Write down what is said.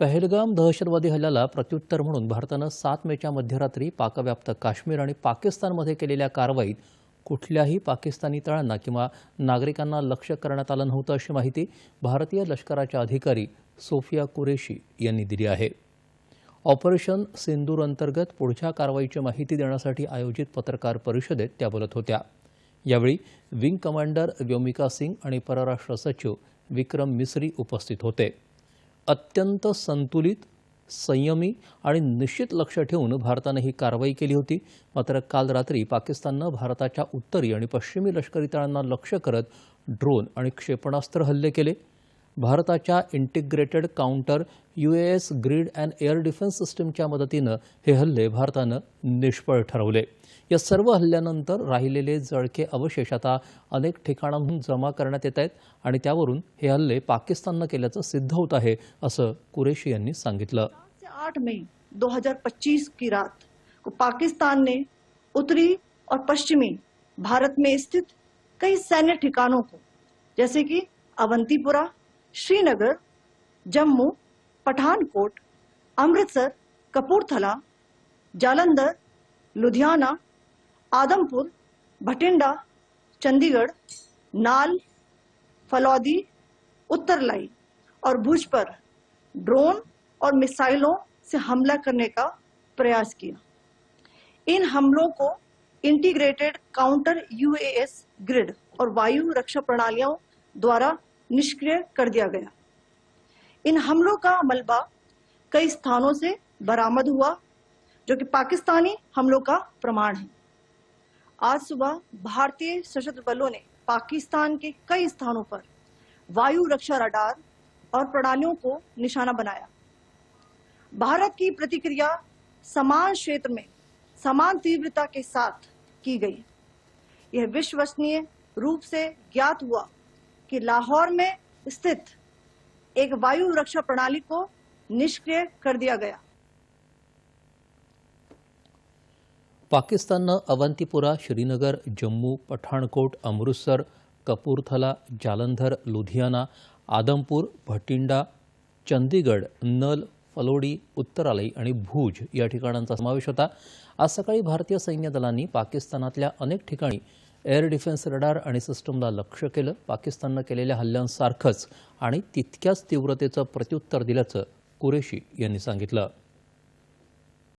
पहलगाम दहशतवादी हल्ल्याला प्रत्युत्तर म्हणून भारतानं सात मेच्या मध्यरात्री पाकव्याप्त काश्मीर आणि पाकिस्तानमध्ये केलेल्या कारवाईत कुठल्याही पाकिस्तानी तळांना किंवा नागरिकांना लक्ष्य करण्यात आलं नव्हतं अशी माहिती भारतीय लष्कराच्या अधिकारी सोफिया कुरेशी यांनी दिली आहे. ऑपरेशन सिंदूर अंतर्गत पुढच्या कारवाईची माहिती देण्यासाठी आयोजित पत्रकार परिषदेत त्या बोलत होत्या. यावेळी विंग कमांडर व्योमिका सिंग आणि परराष्ट्र सचिव विक्रम मिसरी उपस्थित होते. अत्यंत संतुलित संयमी आणि निश्चित लक्ष ठेवून भारतानं ही कारवाई केली होती. मात्र काल रात्री पाकिस्ताननं भारताच्या उत्तरी आणि पश्चिमी लष्करी तळांना लक्ष्य करत ड्रोन आणि क्षेपणास्त्र हल्ले केले. भारताच्या integrated counter U S grid and air defence सिस्टीमच्या मदतीनं हे हल्ले भारतानं निष्फळ ठरवले. या सर्व हल्ल्यानंतर राहिलेले जळके अवशेष आता अनेक ठिकाणांहून जमा करण्यात येत आहेत आणि त्यावरून हे हल्ले पाकिस्ताननं केल्याचं सिद्ध होत आहे असं कुरेशी यांनी सांगितलं. से 8 मई 2025 की रात को पाकिस्तान ने उत्तरी और पश्चिमी भारत में स्थित कई सैन्य ठिकानों को जैसे कि अवंतीपुरा श्रीनगर जम्मू पठानकोट अमृतसर कपूरथला जालंधर लुधियाना आदमपुर, भटिंडा, चंडीगढ़, नाल, फलौदी, उत्तरलाई और भुज पर ड्रोन और मिसाइलों से हमला करने का प्रयास किया। इन हमलों को इंटीग्रेटेड काउंटर यूएएस ग्रिड और वायु रक्षा प्रणालियों द्वारा निष्क्रिय कर दिया गया। इन हमलों का मलबा कई स्थानों से बरामद हुआ, जो कि पाकिस्तानी हमलों का प्रमाण है। आज सुबह भारतीय सशस्त्र बलों ने पाकिस्तान के कई स्थानों पर वायु रक्षा रडार और प्रणालियों को निशाना बनाया। भारत की प्रतिक्रिया समान क्षेत्र में समान तीव्रता के साथ की गई। यह विश्वसनीय रूप से ज्ञात हुआ कि लाहौर में स्थित एक वायु रक्षा प्रणाली को निष्क्रिय कर दिया गया। पाकिस्ताननं अवंतीपुरा श्रीनगर जम्मू पठाणकोट अमृतसर कपूरथला जालंधर लुधियाना आदमपूर भटिंडा चंदीगड नल फलोडी उत्तरालई आणि भूज या ठिकाणांचा समावेश होता. आज सकाळी भारतीय सैन्य दलांनी पाकिस्तानातल्या अनेक ठिकाणी एअर डिफेन्स रडार आणि सिस्टमला लक्ष्य केलं. पाकिस्ताननं केलेल्या हल्ल्यांसारखंच आणि तितक्याच तीव्रतेचं प्रत्युत्तर दिल्याचं कुरेशी यांनी सांगितलं.